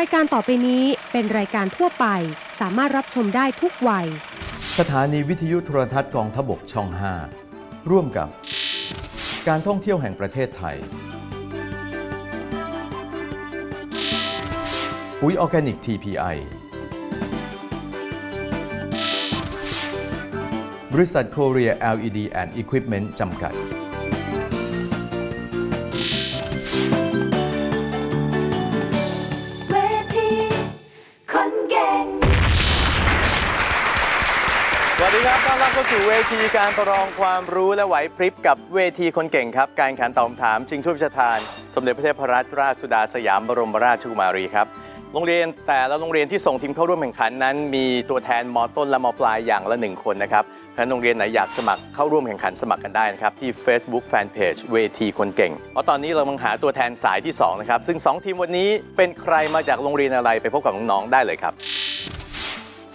รายการต่อไปนี้เป็นรายการทั่วไป สามารถรับชมได้ทุกวัย สถานีวิทยุโทรทัศน์กองทบกช่อง 5 ร่วมกับ การท่องเที่ยวแห่งประเทศไทย ปุ๋ยออร์แกนิก TPI บริษัทโคเรีย LED and Equipment จำกัด สู่เวทีการประลองความรู้และไหวพริบกับเวทีคนเก่งครับ การแข่งขันตอบคำถามชิงช่วยพระราชทาน สมเด็จพระเทพรัตนราชสุดาสยามบรมราชกุมารีครับ โรงเรียนแต่ละโรงเรียนที่ส่งทีมเข้าร่วมแข่งขันนั้น มีตัวแทนมต้นและมปลายอย่างละหนึ่งคนนะครับเพราะฉะนั้นโรงเรียนไหนอยากสมัครเข้าร่วมแข่งขันสมัครกันได้นะครับที่ Facebook Fanpage เวทีคนเก่งเพราะตอนนี้เรากำลังหาตัวแทนสายที่สองนะครับซึ่งสองทีมวันนี้เป็นใครมาจากโรงเรียนอะไรไปพบกับน้องๆได้เลยครับ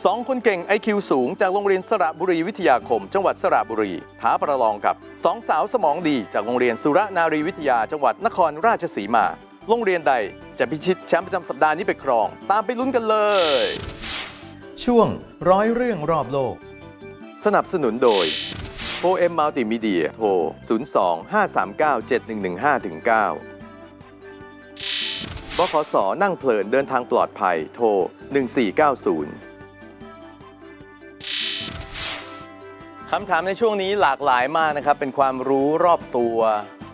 สองคนเก่ง IQ สูง จากโรงเรียนสระบุรีวิทยาคม จังหวัดสระบุรีท้าประลองกับสองสาวสมองดีจากโรงเรียนสุรนารีวิทยาจังหวัดนครราชสีมา โรงเรียนใดจะพิชิตแชมป์ประจำสัปดาห์นี้ไปครอง ตามไปลุ้นกันเลย ช่วงร้อยเรื่องรอบโลก สนับสนุนโดย 4M Multimedia โทร 02 539 7115 9บขส นั่งเพลินเดินทางปลอดภัย โทร 1490 คำถามในช่วงนี้หลากหลายมากนะครับ เป็นความรู้รอบตัว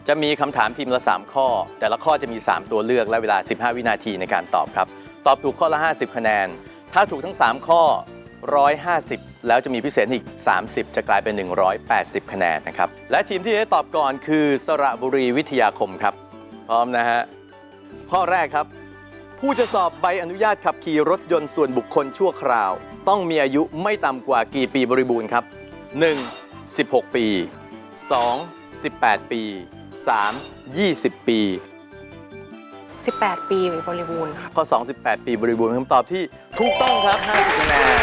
จะมีคำถามทีมละ 3 ข้อ แต่ละข้อจะมี 3 ตัวเลือกและเวลา 15 วินาทีในการตอบครับ ตอบถูกข้อละ 50 คะแนน ถ้าถูกทั้ง 3 ข้อ 150 แล้วจะมีพิเศษอีก 30 จะกลายเป็น 180 คะแนนนะครับ และทีมที่จะตอบก่อนคือสระบุรีวิทยาคมครับ พร้อมนะฮะ ข้อแรกครับ ผู้จะสอบใบอนุญาตขับขี่รถยนต์ส่วนบุคคลชั่วคราว ต้องมีอายุไม่ต่ำกว่ากี่ปีบริบูรณ์ครับ 1. 16 ปี 2. 18 ปี 3. 20 ปี 18 ปีบริบูรณ์ค่ะข้อ 2 18 ปีบริบูรณ์เป็นคำตอบที่ถูกต้องครับ 50คะแนน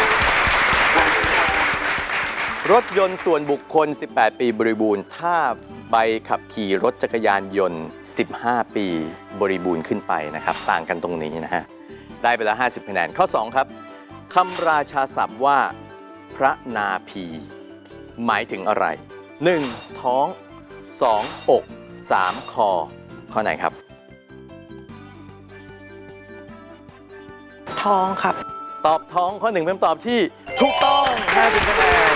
รถยนต์ส่วนบุคคล 18 ปีบริบูรณ์ ถ้าใบขับขี่รถจักรยานยนต์ 15 ปีบริบูรณ์ขึ้นไปนะครับ ต่างกันตรงนี้นะฮะ ได้ไปแล้ว 50คะแนนข้อ 2 ครับคำราชาศัพท์ว่า พระนาภี หมายถึงอะไร 1. ท้อง 2. อก 3. คอ ข้อไหนครับท้องครับ ตอบท้องข้อหนึ่งเป็นคำตอบที่ถูกต้อง 50คะแนน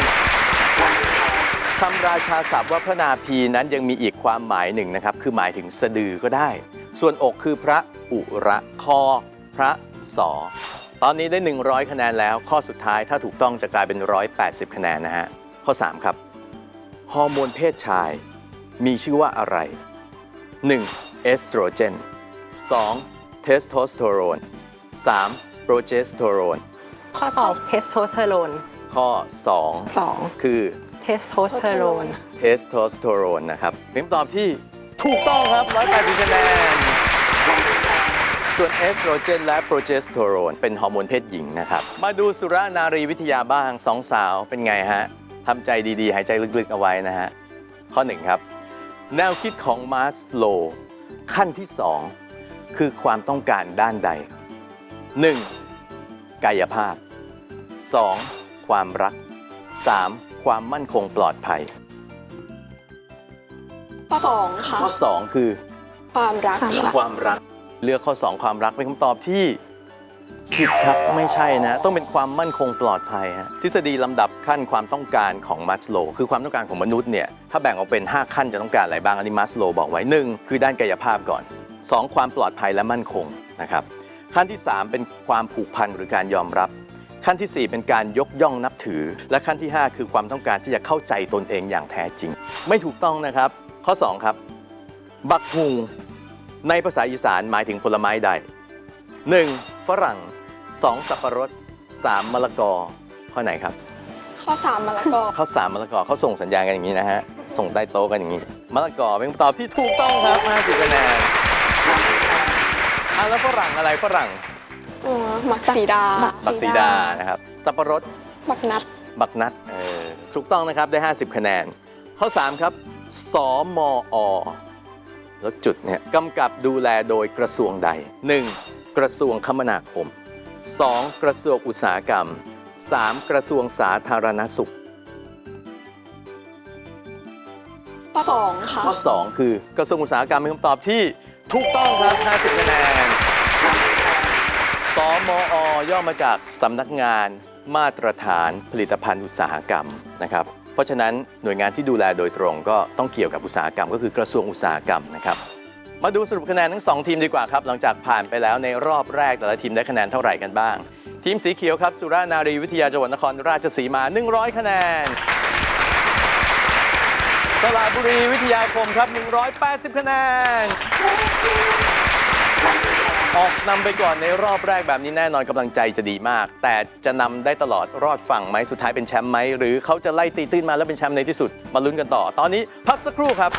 คำราชาศัพท์ว่าพระนาภีนั้นยังมีอีกความหมายหนึ่งนะครับ คือหมายถึงสะดือก็ได้ ส่วนอกคือพระอุระคอ พระสอ ตอนนี้ได้ 100 คะแนนแล้ว ข้อสุดท้ายถ้าถูกต้องจะกลายเป็น 180 คะแนนนะฮะ ข้อ 3 ครับ ฮอร์โมนเพศชาย มีชื่อว่าอะไร 1. เอสโตรเจน 2. เทสโทสเตอโรน 3. โปรเจสเตอโรน ข้อสอบเทสโทสเตอโรน ข้อ 2 2 คือเทสโทสเตอโรน เทสโทสเตอโรนนะครับเป็นคำตอบที่ถูกต้องครับ180คะแนนส่วนเอสโตรเจนและโปรเจสเตอโรนเป็นฮอร์โมนเพศหญิงนะครับ มาดูสุรนารีวิทยาบ้างสองสาวเป็นไงฮะ ทำใจดีๆ หายใจลึกๆเอาไว้นะฮะ ข้อ1ครับ แนวคิดของมาสโลขั้นที่2คือความต้องการด้านใด 1. กายภาพ 2. ความรัก 3. ความมั่นคงปลอดภัยข้อสองค่ะ ข้อ 2 คือความรักค่ะ ความรัก เลือกข้อ 2 ความรักเป็นคำตอบที่ ผิดครับไม่ใช่นะ ต้องเป็นความมั่นคงปลอดภัยฮะทฤษฎีลำดับขั้นความต้องการของมัสโลคือความต้องการของมนุษย์เนี่ยถ้าแบ่งออกเป็น 5 ขั้นจะต้องการอะไรบ้างอันนี้มัสโลบอกไว้ 1 คือด้านกายภาพก่อน 2 ความปลอดภัยและมั่นคงนะครับขั้นที่ 3 เป็นความผูกพันหรือการยอมรับ ขั้นทีสี่4 เป็นการยกย่องนับถือ และขั้นที่ 5 คือความต้องการที่จะเข้าใจตนเองอย่างแท้จริง ไม่ถูกต้องนะครับ ข้อ 2 ครับ บักฮูในภาษาอีสานหมายถึงผลไม้ใด 1. ฝรั่ง 2. สับปะรด 3. มะละกอ ข้อไหนครับ ข้อสามมะละกอ ข้อ 3 มะละกอเขาส่งสัญญาณกันอย่างนี้นะฮะ ส่งใต้โต๊ะกันอย่างนี้ มะละกอเป็นคำตอบที่ถูกต้องครับ50คะแนนอะแล้วฝรั่งอะไรฝรั่ง เออหมักสีดาบักสีดา นะครับ สับปะรดบักนัด บักนัด เออ ถูกต้องนะครับ ได้ 50 คะแนน ข้อ 3 ครับ สมอ แล้วจุดเนี่ยกำกับดูแลโดยกระทรวงใด 1. กระทรวงคมนาคม 2. กระทรวงอุตสาหกรรม 3. กระทรวงสาธารณสุขข้อสองค่ะ ข้อ 2 คือกระทรวงอุตสาหกรรมเป็นคำตอบที่ถูกต้องครับ 50คะแนนสมอย่อมาจากสำนักงานมาตรฐานผลิตภัณฑ์อุตสาหกรรมนะครับ เพราะฉะนั้นหน่วยงานที่ดูแลโดยตรงก็ต้องเกี่ยวกับอุตสาหกรรม ก็คือกระทรวงอุตสาหกรรมนะครับ มาดูสรุปคะแนนทั้งสองทีมดีกว่าครับ หลังจากผ่านไปแล้วในรอบแรกแต่ละทีมได้คะแนนเท่าไหร่กันบ้าง ทีมสีเขียวครับ สุรานารีวิทยาจังหวัดนครราชสีมา 100 คะแนน สระบุรีวิทยาคมครับ 180 คะแนน ออกนำไปก่อนในรอบแรกแบบนี้แน่นอนกำลังใจจะดีมาก แต่จะนำได้ตลอดรอดฝั่งไหมสุดท้ายเป็นแชมป์ไหมหรือเขาจะไล่ตีตื้นมาแล้วเป็นแชมป์ในที่สุดมาลุ้นกันต่อ ตอนนี้พักสักครู่ครับ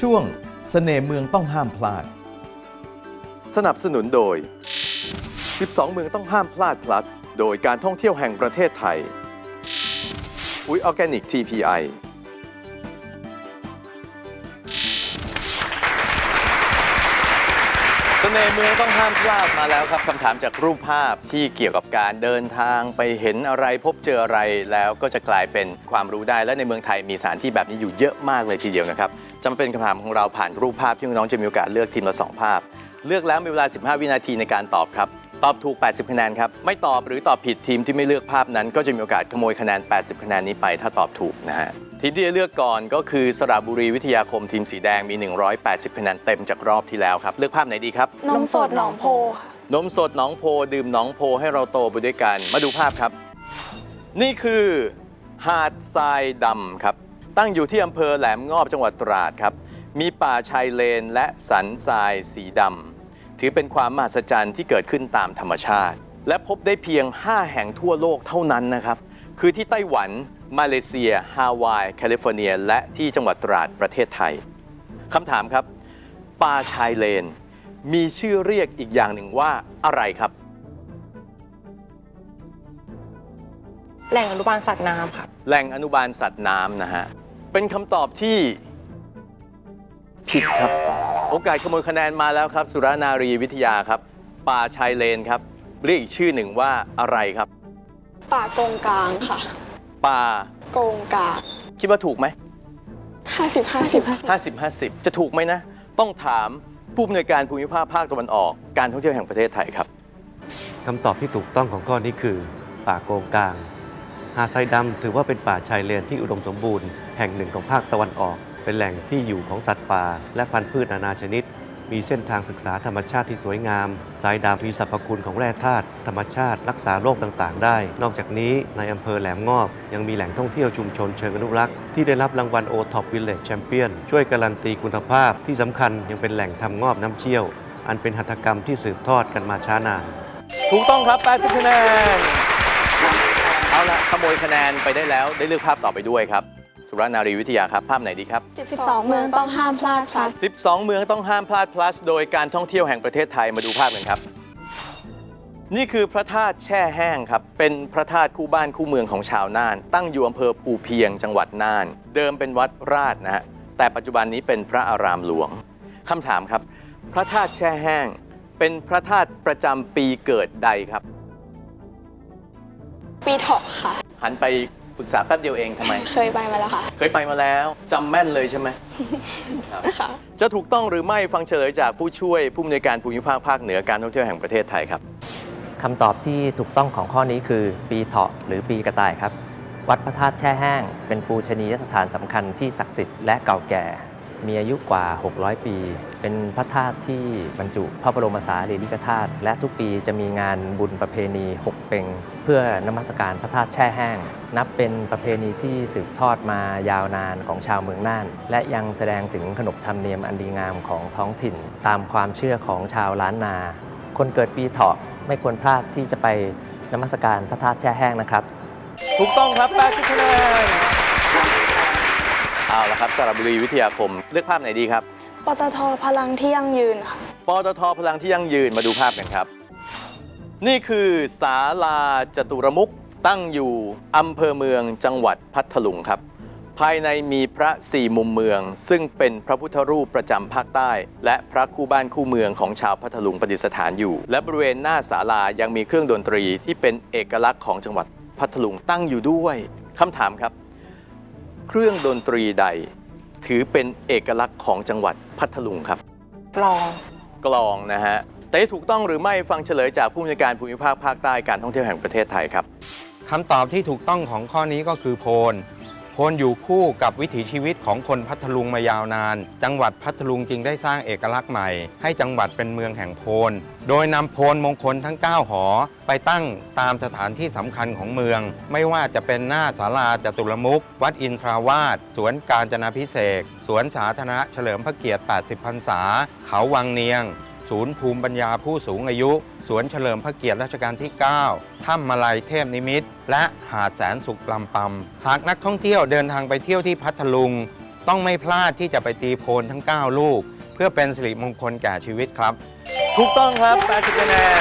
ช่วงเสน่ห์เมืองต้องห้ามพลาด สนับสนุนโดย 12 เมืองต้องห้ามพลาด plus โดยการท่องเที่ยวแห่งประเทศไทยปุ๋ยออร์แกนิก TPI สน่ห์เมืองต้องห้ามพลาดมาแล้วครับคำถามจากรูปภาพที่เกี่ยวกับการเดินทางไปเห็นอะไรพบเจออะไรแล้วก็จะกลายเป็นความรู้ได้และในเมืองไทยมีสถานที่แบบนี้อยู่เยอะมากเลยทีเดียวนะครับจำเป็นคำถามของเราผ่านรูปภาพที่น้องๆจะมีโอกาสเลือกทีมละสองภาพ เลือกแล้วมีเวลา 15 วินาทีในการตอบครับ ตอบถูก 80 คะแนนครับ ไม่ตอบหรือตอบผิดทีมที่ไม่เลือกภาพนั้น ก็จะมีโอกาสขโมยคะแนน 80 คะแนนนี้ไปถ้าตอบถูกนะฮะ ทีมที่จะเลือกก่อนก็คือสระบุรีวิทยาคมทีมสีแดงมี 180 คะแนนเต็มจากรอบที่แล้วครับ เลือกภาพไหนดีครับ นมสดหนองโพค่ะ นมสดหนองโพดื่มหนองโพให้เราโตไปด้วยกัน มาดูภาพครับ นี่คือหาดทรายดำครับ ตั้งอยู่ที่อำเภอแหลมงอบจังหวัดตราดครับ มีป่าชายเลนและสันทรายสีดำ ถือเป็นความมหัศจรรย์ที่เกิดขึ้นตามธรรมชาติ และพบได้เพียง 5 แห่งทั่วโลกเท่านั้นนะครับ คือที่ไต้หวัน มาเลเซีย ฮาวาย แคลิฟอร์เนีย และที่จังหวัดตราดประเทศไทยคำถามครับป่าชายเลน มีชื่อเรียกอีกอย่างหนึ่งว่าอะไรครับ แหล่งอนุบาลสัตว์น้ำค่ะ แหล่งอนุบาลสัตว์น้ำนะฮะ เป็นคำตอบที่ผิดครับ โอกาสขโมยคะแนนมาแล้วครับ สุรานารีวิทยาครับ ป่าชายเลนครับ เรียกอีกชื่อหนึ่งว่าอะไรครับ ป่าโกงกลางค่ะ ป่าโกงกลางคิดว่าถูกไหมห้าสิบห้าสิบ50 50 จะถูกไหมนะ ต้องถามผู้อำนวยการภูมิภาคภาคตะวันออก การท่องเที่ยวแห่งประเทศไทยครับ คำตอบที่ถูกต้องของข้อนี้คือ ป่าโกงกลาง หาดทรายดำถือว่าเป็นป่าชายเลนที่อุดมสมบูรณ์แห่งหนึ่งของภาคตะวันออก เป็นแหล่งที่อยู่ของสัตว์ป่า และพันธุ์พืชนานาชนิด มีเส้นทางศึกษาธรรมชาติที่สวยงามทรายดำมีสรรพคุณของแร่ธาตุธรรมชาติ รักษาโรคต่างๆ ได้ นอกจากนี้ในอำเภอแหลมงอบ ยังมีแหล่งท่องเที่ยวชุมชนเชิงอนุรักษ์ที่ได้รับรางวัลโอท็อปวิลเลจแชมเปี้ยนช่วยการันตีคุณภาพที่สำคัญยังเป็นแหล่งทำงอบน้ำเชี่ยว อันเป็นหัตถกรรมที่สืบทอดกันมาช้านาน ถูกต้องครับ 80คะแนน เอาละขโมยคะแนนไปได้แล้ว ได้เลือกภาพต่อไปด้วยครับ สุรานารีวิทยาครับ ภาพไหนดีครับสิบสองเมืองต้องห้ามพลาด plus 12 เมืองต้องห้ามพลาด plus โดยการท่องเที่ยวแห่งประเทศไทยมาดูภาพกันครับ นี่คือพระธาตุแช่แห้งครับ เป็นพระธาตุคู่บ้านคู่เมืองของชาวน่าน ตั้งอยู่อำเภอภูเพียงจังหวัดน่าน เดิมเป็นวัดราชนะฮะแต่ปัจจุบันนี้เป็นพระอารามหลวงคำถามครับ พระธาตุแช่แห้ง เป็นพระธาตุประจำปีเกิดใดครับ ปีเถาะค่ะ หันไป ปรึกษาแป๊บเดียวเองทำไม เคยไปมาแล้วค่ะ เคยไปมาแล้วจำแม่นเลยใช่ไหม ค่ะ จะถูกต้องหรือไม่ฟังเฉลยจากผู้ช่วยผู้อำนวยการภูมิภาคภาคเหนือการท่องเที่ยวแห่งประเทศไทยครับ คำตอบที่ถูกต้องของข้อนี้คือปีเถาะหรือปีกระต่ายครับ วัดพระธาตุแช่แห้ง เป็นปูชนียสถานสำคัญที่ศักดิ์สิทธิ์และเก่าแก่ มีอายุกว่า 600 ปี เป็นพระธาตุที่บรรจุพระบรมสารีริกธาตุ และทุกปีจะมีงานบุญประเพณี 6 เป่งเพื่อนมัสการพระธาตุแช่แห้ง นับเป็นประเพณีที่สืบทอดมายาวนานของชาวเมืองน่าน และยังแสดงถึงขนบธรรมเนียมอันดีงามของท้องถิ่น ตามความเชื่อของชาวล้านนา คนเกิดปีเถาะไม่ควรพลาดที่จะไปนมัสการพระธาตุแช่แห้งนะครับ ถูกต้องครับ80คะแนน เอาละครับสระบุรีวิทยาคมเลือกภาพไหนดีครับ ปตทพลังที่ยั่งยืนค่ะ ปตทพลังที่ยั่งยืนมาดูภาพกันครับ นี่คือศาลาจตุรมุขตั้งอยู่อำเภอเมืองจังหวัดพัทลุงครับ ภายในมีพระสี่มุมเมือง ซึ่งเป็นพระพุทธรูปประจำภาคใต้ และพระคู่บ้านคู่เมืองของชาวพัทลุงประดิษฐานอยู่ และบริเวณหน้าศาลายังมีเครื่องดนตรีที่เป็นเอกลักษณ์ของจังหวัดพัทลุงตั้งอยู่ด้วยคำถามครับ เครื่องดนตรีใด ถือเป็นเอกลักษณ์ของจังหวัดพัทลุงครับ กลอง กลองนะฮะ แต่ถูกต้องหรือไม่ฟังเฉลยจากผู้อำนวยการภูมิภาคภาคใต้การท่องเที่ยวแห่งประเทศไทยครับ คำตอบที่ถูกต้องของข้อนี้ก็คือโพน โพนอยู่คู่กับวิถีชีวิตของคนพัทลุงมายาวนาน จังหวัดพัทลุงจึงได้สร้างเอกลักษณ์ใหม่ ให้จังหวัดเป็นเมืองแห่งโพน โดยนำโพนมงคลทั้ง 9 หอ ไปตั้งตามสถานที่สำคัญของเมือง ไม่ว่าจะเป็นหน้าศาลาจตุรมุขวัดอินทราวาสสวนกาญจนาพิเศษสวนสาธารณะเฉลิมพระเกียรติ 80 พรรษา เขาวังเนียง ศูนย์ภูมิปัญญาผู้สูงอายุ สวนเฉลิมพระเกียรติรัชกาลที่ 9 ถ้ำมาลัยเทพนิมิตร และหาดแสนสุขลำปำหากนักท่องเที่ยวเดินทางไปเที่ยวที่พัทลุง ต้องไม่พลาดที่จะไปตีโพนทั้ง 9 ลูก เพื่อเป็นสิริมงคลแก่ชีวิตครับ ถูกต้องครับ80คะแนน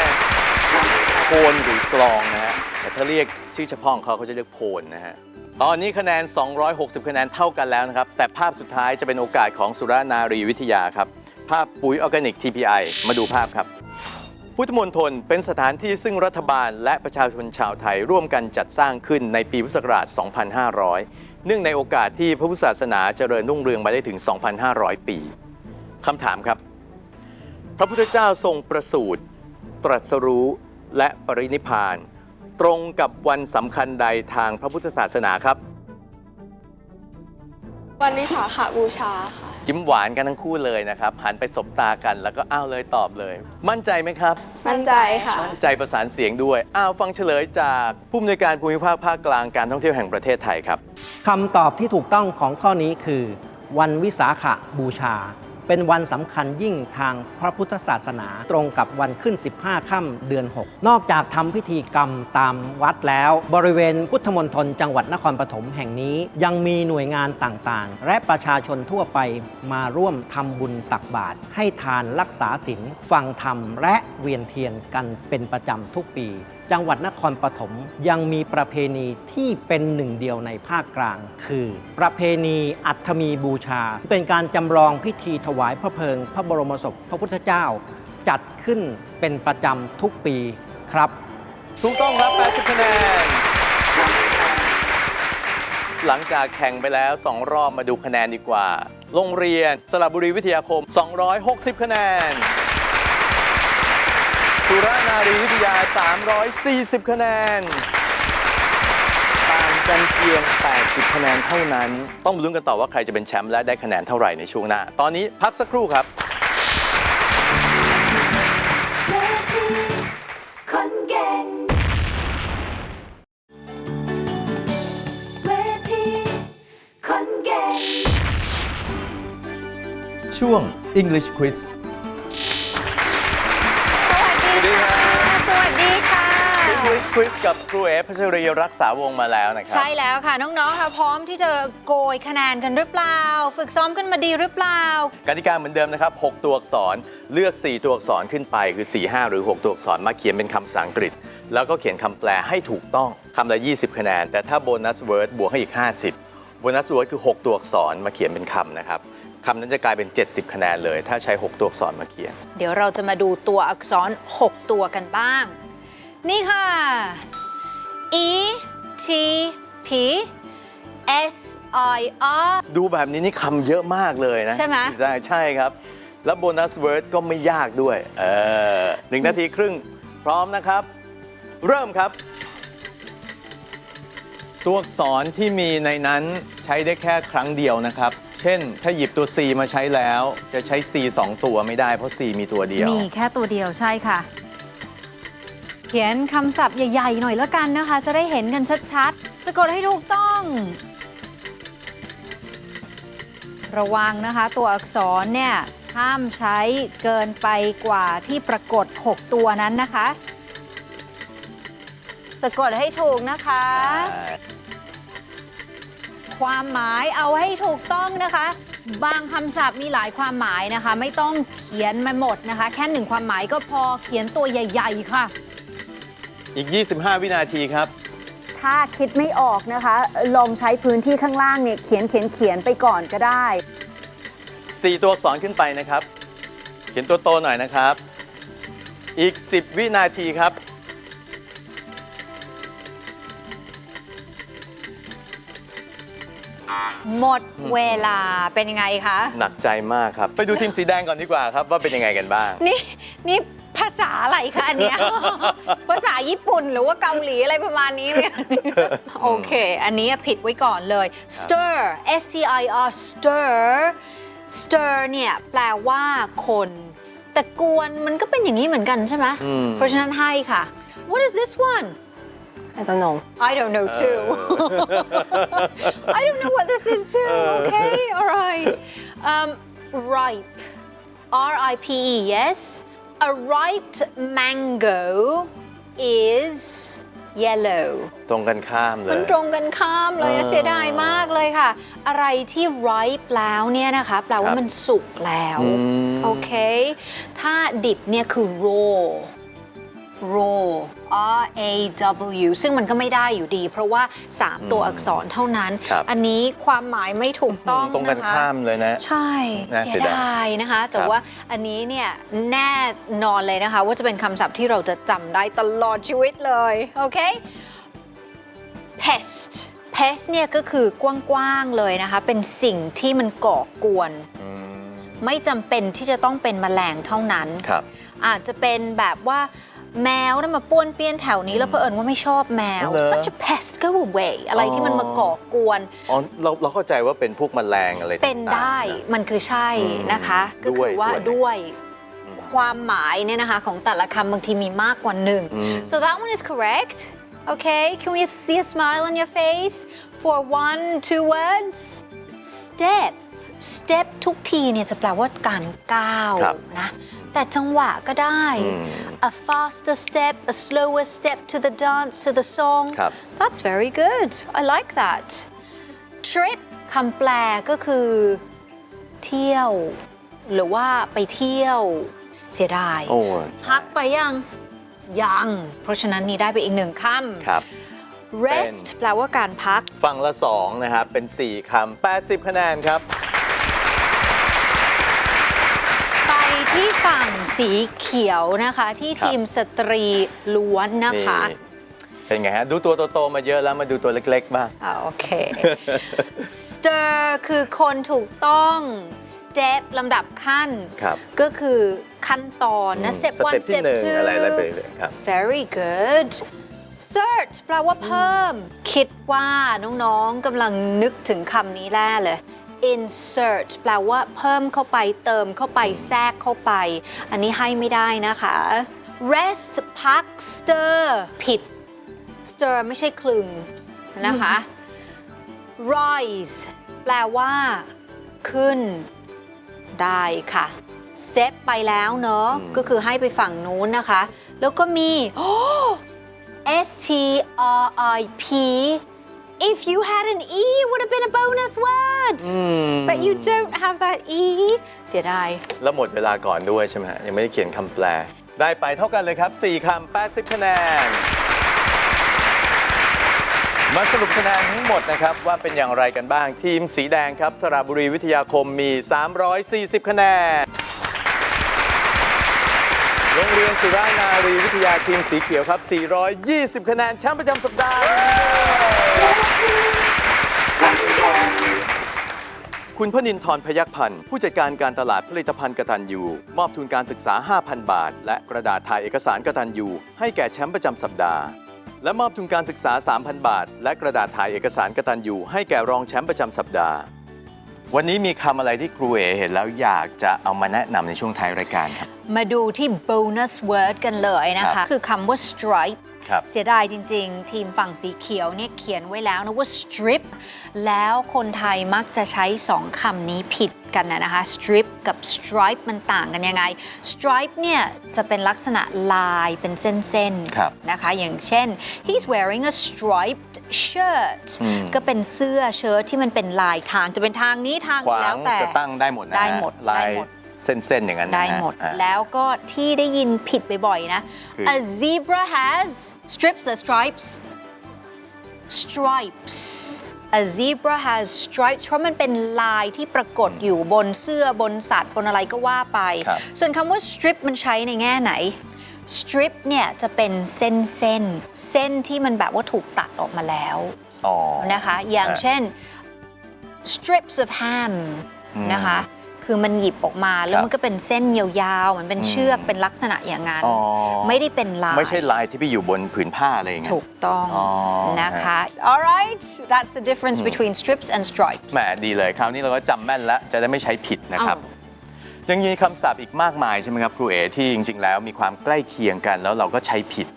โพนหรือกลองนะฮะแต่ถ้าเรียกชื่อเฉพาะของเขาเขาจะเรียกโพนนะฮะตอนนี้คะแนน 260 คะแนนเท่ากันแล้วนะครับ แต่ภาพสุดท้ายจะเป็นโอกาสของสุรานารีวิทยาครับ ภาพปุ๋ยออร์แกนิก TPI มาดูภาพครับ พุทธมณฑลเป็นสถานที่ซึ่งรัฐบาลและประชาชนชาวไทยร่วมกันจัดสร้างขึ้นในปีพุทธศักราช 2500 เนื่องในโอกาสที่พระพุทธศาสนาเจริญรุ่งเรืองมาได้ถึง 2,500 ปีคำถามครับ พระพุทธเจ้าทรงประสูติตรัสรู้และปรินิพพาน ตรงกับวันสำคัญใดทางพระพุทธศาสนาครับ วันวิสาขบูชาค่ะ ยิ้มหวานกันทั้งคู่เลยนะครับ หันไปสบตากันแล้วก็อ้าวเลยตอบเลย มั่นใจไหมครับ มั่นใจค่ะ มั่นใจประสานเสียงด้วย อ้าวฟังเฉลยจากผู้อำนวยการภูมิภาคภาคกลางการท่องเที่ยวแห่งประเทศไทยครับ คำตอบที่ถูกต้องของข้อนี้คือ วันวิสาขบูชา เป็นวันสำคัญยิ่งทางพระพุทธศาสนาตรงกับวันขึ้น 15 ค่ำเดือน 6 นอกจากทำพิธีกรรมตามวัดแล้ว บริเวณพุทธมณฑลจังหวัดนครปฐมแห่งนี้ ยังมีหน่วยงานต่างๆ และประชาชนทั่วไปมาร่วมทำบุญตักบาตรให้ทานรักษาศีลฟังธรรม และเวียนเทียนกันเป็นประจำทุกปี จังหวัดนครปฐมยังมีประเพณีที่เป็นหนึ่งเดียวในภาคกลาง คือ ประเพณีอัฐมีบูชา เป็นการจำลองพิธีถวายพระเพลิง พระบรมศพพระพุทธเจ้า จัดขึ้นเป็นประจำทุกปีครับถูกต้องครับ80คะแนน หลังจากแข่งไปแล้ว 2 รอบมาดูคะแนนดีกว่า โรงเรียนสระบุรีวิทยาคม 260 คะแนน สุรานารีวิทยา 340 คะแนนต่างกันเพียง 80 คะแนนเท่านั้น ต้องมาลุ้นกันต่อว่าใครจะเป็นแชมป์และได้คะแนนเท่าไหร่ในช่วงหน้า ตอนนี้พักสักครู่ครับเวทีคนเก่งเวทีคนเก่งช่วง English Quiz ควิสควิสกับครูเอพัชรีรักษาวงศ์มาแล้วนะครัใช่แล้วค่ะ น้องๆค่ะพร้อมที่จะโกยคะแนนกันหรือเปล่า ฝึกซ้อมกันมาดีหรือเปล่ากติกาเหมือนเดิมนะครับ 6 ตัวอักษรเลือก 4 ตัวอักษรขึ้นไปคือ 4 5 หรือ 6 ตัวอักษรมาเขียนเป็นคำภาษาอังกฤษ แล้วก็เขียนคำแปลให้ถูกต้องคำละ 20 คะแนน แต่ถ้าโบนัสเวิร์ดบวกให้อีก 50โบนัสเวิร์ดคือ 6 ตัวอักษรมาเขียนเป็นคำนะครับคำนั้นจะกลายเป็น 70 คะแนนเลย ถ้าใช้ 6 ตัวอักษรมาเขียน เดี๋ยวเราจะมาดูตัวอักษร 6 ตัวกันบ้าง นี่ค่ะ E T P S I R ดูแบบนี้นี่คำเยอะมากเลยนะใช่ไหมใช่ใช่ครับ แล้วโบนัสเวิร์ดก็ไม่ยากด้วย เออหนึ่งนาทีครึ่งพร้อมนะครับ เริ่มครับ ตัวอักษรที่มีในนั้นใช้ได้แค่ครั้งเดียวนะครับ เช่น ถ้าหยิบตัว C มาใช้แล้ว จะใช้ C 2ตัวไม่ได้เพราะ C มีตัวเดียว มีแค่ตัวเดียวใช่ค่ะเขียนคำศัพท์ใหญ่ๆ หน่อยแล้วกันนะคะ จะได้เห็นกันชัดๆ สะกดให้ถูกต้อง ระวังนะคะ ตัวอักษรเนี่ย ห้ามใช้เกินไปกว่าที่ปรากฏ 6 ตัวนั้นนะคะ สะกดให้ถูกนะคะ ความหมายเอาให้ถูกต้องนะคะ บางคำศัพท์มีหลายความหมายนะคะ ไม่ต้องเขียนมาหมดนะคะ แค่หนึ่งความหมายก็พอเขียนตัวใหญ่ ๆ ค่ะ อีก 25 วินาทีครับ ถ้าคิดไม่ออกนะคะ ลองใช้พื้นที่ข้างล่างเนี่ยเขียนเขียนเขียนไปก่อนก็ได้ 4 ตัวอักษรขึ้นไปนะครับ เขียนตัวโตหน่อยนะครับ อีก 10 วินาทีครับ หมดเวลาเป็นยังไงคะ หนักใจมากครับ ไปดูทีมสีแดงก่อนดีกว่าครับว่าเป็นยังไงกันบ้าง นี่นี่ภา ษาอะไรคะอันเนี้ย ภาษาญี่ปุ่นหรือว่าเกาหลีอะไรประมาณนี้ไหมโอเค อันนี้ผิดไว้ก่อนเลย stir s t i r stir stir เนี่ยแปลว่าคน แต่กวนมันก็เป็นอย่างนี้เหมือนกันใช่ไหมอืม เพราะฉะนั้นให้ค่ะ what is this one I don't know I don't know too I don't know what this is too okay all right um, ripe R I P E yes a ripe mango is yellow ตรงกันข้ามเลมันยตรงกันข้ามเลยอะเออเสียดายมากเลยค่ะ อะไรที่ ripe แล้วเนี่ยนะคะแปลว่าครับมันสุกแล้วอืมโอเค ถ้าดิบเนี่ยคือ raw raw R A W ซึ่งมันก็ไม่ได้อยู่ดี เพราะว่า 3 ตัวอักษรเท่านั้น ครับ อันนี้ความหมายไม่ถูกต้องตรงกันนะคะ ข้ามเลยนะ ใช่น่าเสีเสียยดายดายนะคะ แต่ครับ ว่าอันนี้เนี่ยแน่นอนเลยนะคะ ว่าจะเป็นคำศัพท์ที่เราจะจำได้ตลอดชีวิตเลย โอเค pest pest เนี่ยก็คือกว้างๆเลยนะคะ เป็นสิ่งที่มันก่อกวน อืมไม่จำเป็นที่จะต้องเป็นแมลงเท่านั้น ครับอาจจะเป็นแบบว่า แมวนะมาป้วนเปี้ยนแถวนี้แล้วเผอิญว่าไม่ชอบแมว เหรอ such a pest go away อะไรที่มันมาก่อกวน อ๋อเราเราเข้าใจว่าเป็นพวกแมลงอะไรเป็นต่างๆได้นะมันคือใช่อืมนะคะก็ด้วยคือว่าส่วนหนึ่ง ด้วยอืม ความหมายเนี่ยนะคะของแต่ละคำบางทีมีมากกว่าหนึ่ง อืม so that one is correct okay can we see a smile on your face for one two words step step ทุกทีเนี่ยจะแปลว่าการก้าวครับ นะ แต่จังหวะก็ได้อืม a faster step a slower step to the dance to the song ครับ that's very good I like that trip คำแปลก็คือ เที่ยว หรือว่าไปเที่ยว เสียดาย โอ้พักไปยัง ยัง เพราะฉะนั้นนี่ได้ไปอีกหนึ่งคครับำ rest แปลว่าการพักฝั่งละ 2 นะครับ เป็น 4คำ80 คะแนนครับ ไป ที่ฝั่งสีเขียวนะคะ ที่ครับทีมสตรีล้วนนะคะ นี่เป็นไงฮะ ดูตัวโตๆมาเยอะแล้วมาดูตัวเล็กๆบ้าง อ่าโอเค stir คือคนถูกต้อง step ลำดับขั้น ครับก็คือขั้นตอนนะ step ส one เต็ปที่ step หนึ่ง two อะไรอะไรไปเลยครับ very good search แปลว่าเพิ่ม คิดว่าน้องๆกำลังนึกถึงคำนี้แน่เลย insert แปลว่าเพิ่มเข้าไปเติมเข้าไปแทรกเข้าไป อันนี้ให้ไม่ได้นะคะ rest พัก stir ผิด stir ไม่ใช่คลึงนะคะ rise แปลว่า ขึ้น ได้ค่ะ step ไปแล้วเนอะอืมก็คือให้ไปฝั่งนู้นนะคะ แล้วก็มี S T R I P if you had an E it would have been a bonus word อืม but you don't have that E เสียดาย แล้วหมดเวลาก่อนด้วยใช่ไหมฮะยังไม่ได้เขียนคำแปล ได้ไปเท่ากันเลยครับ 4คำ80 คะแนน มาสรุปคะแนนทั้งหมดนะครับ ว่าเป็นอย่างไรกันบ้างทีมสีแดงครับ สระบุรีวิทยาคมมี 340 คะแนน โรงเรียนสุรานารีวิทยาทีมสีเขียวครับ 420 คะแนนแชมป์ประจำสัปดาห์ คุณพนินทรพยักพันธ์ผู้จัดการการตลาดผลิตภัณฑ์กตันยูมอบทุนการศึกษา 5,000 บาท และกระดาษถ่ายเอกสารกตันยูให้แก่แชมป์ประจำสัปดาห์ และมอบทุนการศึกษา 3,000 บาท และกระดาษถ่ายเอกสารกตันยูให้แก่รองแชมป์ประจำสัปดาห์ วันนี้มีคำอะไรที่ครูเอเห็นแล้วอยากจะเอามาแนะนำในช่วงท้ายรายการครับ มาดูที่ bonus word กันเลยนะครัคะ บ คือคำว่า stripe ครับ เสียดายจริง ๆ ทีมฝั่งสีเขียวเนี่ยเขียนไว้แล้วนะว่า strip แล้วคนไทยมักจะใช้สองคำนี้ผิดกันนะนะคะ strip กับ stripe มันต่างกันยังไง stripe เนี่ยจะเป็นลักษณะลายเป็นเส้นครับๆนะคะ อย่างเช่น he's wearing a striped shirt อืมก็เป็นเสื้อเชิ้ตที่มันเป็นลายทางจะเป็นทางนี้ทางขวาแล้งวแต่จะตั้งได้หมดนะฮะได้หมดลายได้หมด เส้นๆอย่างนั้นนะฮะได้หมด อ่าแล้วก็ที่ได้ยินผิดบ่อยๆนะ คือ a zebra has strips or stripes stripes a zebra has stripes เพราะมันเป็นลายที่ปรากฏอยู่บนเสื้อบนสัตว์บนอะไรก็ว่าไป ครับ ส่วนคำว่า strip มันใช้ในแง่ไหน strip เนี่ยจะเป็นเส้นเส้นๆเส้นที่มันแบบว่าถูกตัดออกมาแล้ว อ๋อ นะคะอย่างฮะเช่น strips of ham อืมนะคะ คือมันหยิบออกมาแล้วครับมันก็เป็นเส้นยาวๆมันเป็นอืมเชือกเป็นลักษณะอย่างนั้น อ๋อ ไม่ได้เป็นลาย ไม่ใช่ลายที่ไปอยู่บนผืนผ้าอะไรอย่างเงี้ย ถูกต้องอ๋อ นะคะ alright that's the difference between strips and stripes แหมดีเลยคราวนี้เราก็จำแม่นแล้วจะได้ไม่ใช้ผิดนะครับยังมีคำศัพท์อีกมากมายใช่ไหมครับครูเอที่จริงๆแล้วมีความใกล้เคียงกันแล้วเราก็ใช้ผิด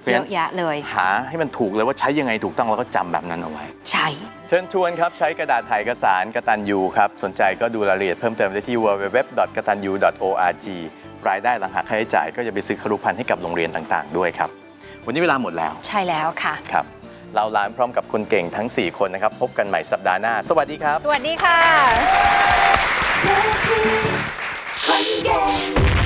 เพราะเยฉะนั้อะนแยะเลย หาให้มันถูกเลยว่าใช้ยังไงถูกต้องเราก็จำแบบนั้นเอาไว้ ใช่ เชิญชวนครับ ใช้กระดาษถ่ายเอกสารกตันยูครับ สนใจก็ดูรายละเอียดเพิ่มเติมได้ที่ www.gatanyu.org รายได้หลังหักค่าใช้จ่ายก็จะไปซื้อครุพันธ์ให้กับโรงเรียนต่างๆ ด้วยครับ วันนี้เวลาหมดแล้วใช่แล้วค่ะ ครับ เราลานพร้อมกับคนเก่งทั้ง 4 คนนะครับ พบกันใหม่สัปดาห์หน้า สวัสดีครับ สวัสดีค่ะ คนเก่ง